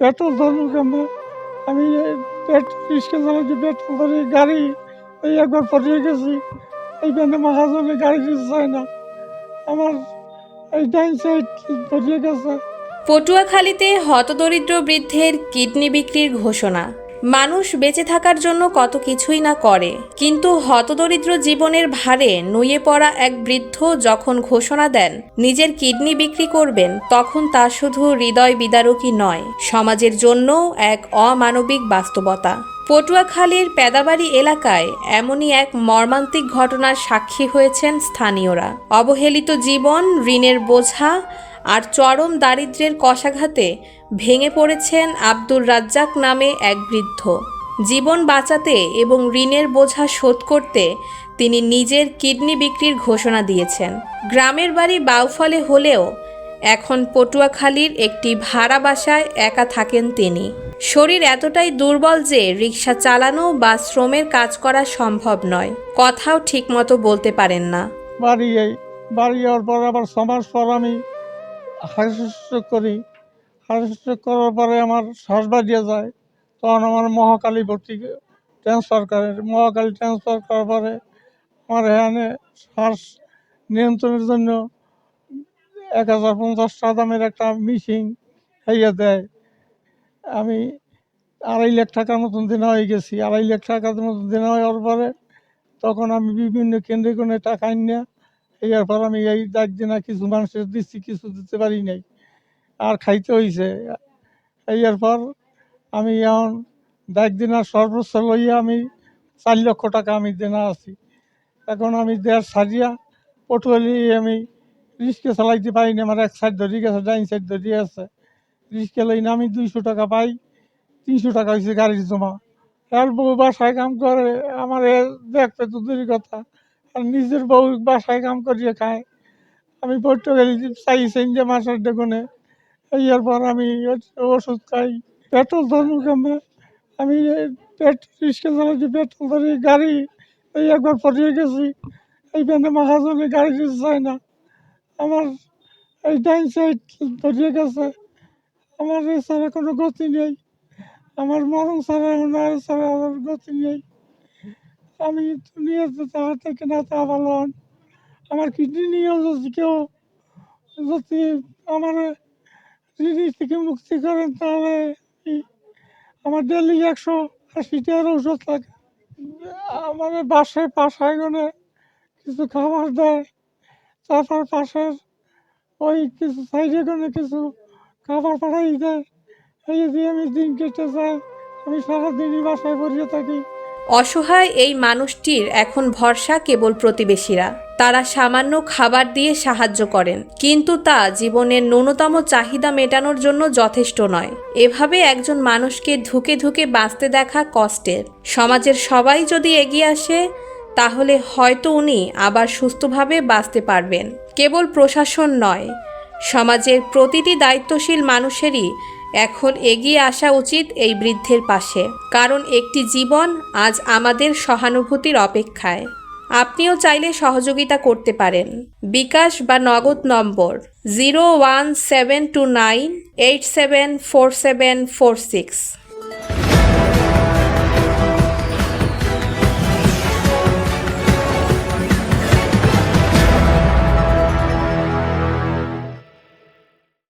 Petrol ধরুন কেমন? আমি রিক্সা চালাচ্ছি পেট্রোল ধরে গাড়ি ওই একবার পড়িয়ে গেছি। এই জন্য মহাজনে গাড়ি দিতে চায় না। আমার এই ডাইন সাইড পড়িয়ে গেছে। পটুয়াখালীতে হতদরিদ্র বৃদ্ধের কিডনি বিক্রির ঘোষণা। মানুষ বেঁচে থাকার জন্য কত কিছুই না করে। কিন্তু হতদরিদ্র জীবনের ভারে নুয়ে পড়া এক বৃদ্ধ যখন ঘোষণা দেন, নিজের কিডনি বিক্রি করবেন, তখন তা শুধু হৃদয় বিদারকই নয়, সমাজের জন্য এক অমানবিক বাস্তবতা। পটুয়াখালীর পেদাবাড়ি এলাকায় এমনই এক মর্মান্তিক ঘটনার সাক্ষী হয়েছেন স্থানীয়রা। অবহেলিত জীবন, ঋণের বোঝা আর চরম দারিদ্র্যের কষাঘাতে ভেঙে পড়েছেন আব্দুল রাজ্জাক নামে এক বৃদ্ধ। জীবন বাঁচাতে এবং ঋণের বোঝা শোধ করতে তিনি নিজের কিডনি বিক্রির ঘোষণা দিয়েছেন। গ্রামের বাড়ি বাউফলে হলেও এখন পটুয়াখালীর একটি ভাড়া বাসায় একা থাকেন তিনি। শরীর এতটাই দুর্বল যে রিক্সা চালানো বা শ্রমের কাজ করা সম্ভব নয়। কথাও ঠিকমতো বলতে পারেন না। বাড়ি বাড়ি যাওয়ার পর আবার মাস পর আমি হাস্য করি হাস্য করার পরে আমার শ্বাস বাজিয়ে যায়, তখন আমার মহাকালী ভর্তি ট্রান্সফার করে। মহাকালী ট্রান্সফার করার পরে আমার এখানে শ্বাস নিয়ন্ত্রণের জন্য এক হাজার পঞ্চাশ টাকা দামের একটা মেশিন খাইয়ে দেয়। আমি আড়াই লাখ টাকার মতন দেনা হয়ে গেছি। আড়াই লাখ টাকার মতন দেনা হওয়ার পরে তখন আমি বিভিন্ন কেন্দ্রে কোনো টাকা নিয়ে এর পর আমি এই দাগ দিনা কিছু মানুষের দিচ্ছি, কিছু দিতে পারি নাই। আর খাইতে হয়েছে এর পর আমি এখন দাগ দিনা সর্বোচ্চ লইয়া আমি চার লক্ষ টাকা আমি দেনা আছি। এখন আমি দেড় সারিয়া পটুয়ালি আমি রিক্সা চালাইতে পারি না আমার এক সাইড ধরে গেছে, ডাইন সাইড ধরে আছে রিক্সা লই না আমি দুইশো টাকা পাই, তিনশো টাকা হয়েছে গাড়ির জমা। আর বউ বাসায় কাম করে, আমার দেখতে তো দূরের কথা। আর নিজের বউ বাসায় কাম করিয়ে খায় আমি পড়তে গেলি চাইছেন যে মাসের দেখুনে এর পর আমি ওষুধ খাই। পেট্রোল ধরুন কেমন? আমি রিক্সা চালাচ্ছি পেট্রোল ধরে গাড়ি এই একবার পটিয়ে গেছি। এইখানে মহাজনে গাড়ি দিতে চায় না। আমার এই ডাইন সাইড পটিয়ে গেছে। আমার এছাড়া কোনো গতি নেই। আমার মরণ ছাড়া ওনার ছাড়া আমার গতি নেই। আমি দুনিয়াতে তাহার থেকে না তা ভালো আমার কিডনি নিয়েও যদি কেউ। যদি আমার ঋণী থেকে মুক্তি করেন তাহলে আমার ডেলি একশো আশি টাকার ওষুধ লাগে। আমার বাসায় পাশায় গনে কিছু খাবার দেয়। তারপর পাশের ওই কিছু সাইডে গনে কিছু খাবার পাঠাই দেয়। এই দিয়ে আমি দিন কেটে যাই আমি সারাদিনই বাসায় পড়িয়ে থাকি। অসহায় এই মানুষটির এখন ভরসা কেবল প্রতিবেশীরা। তারা সামান্য খাবার দিয়ে সাহায্য করেন, কিন্তু তা জীবনের ন্যূনতম চাহিদা মেটানোর জন্য যথেষ্ট নয়। এভাবে একজন মানুষকে ধুকে ধুকে বাঁচতে দেখা কষ্টের। সমাজের সবাই যদি এগিয়ে আসে, তাহলে হয়তো উনি আবার সুস্থভাবে বাঁচতে পারবেন। কেবল প্রশাসন নয় সমাজের প্রতিটি দায়িত্বশীল মানুষেরই এখন এগিয়ে আসা উচিত এই বৃদ্ধের পাশে। কারণ একটি জীবন আজ আমাদের সহানুভূতির অপেক্ষায়। আপনিও চাইলে সহযোগিতা করতে পারেন। বিকাশ বা Nagad number zero one seven two nine eight seven four seven four six.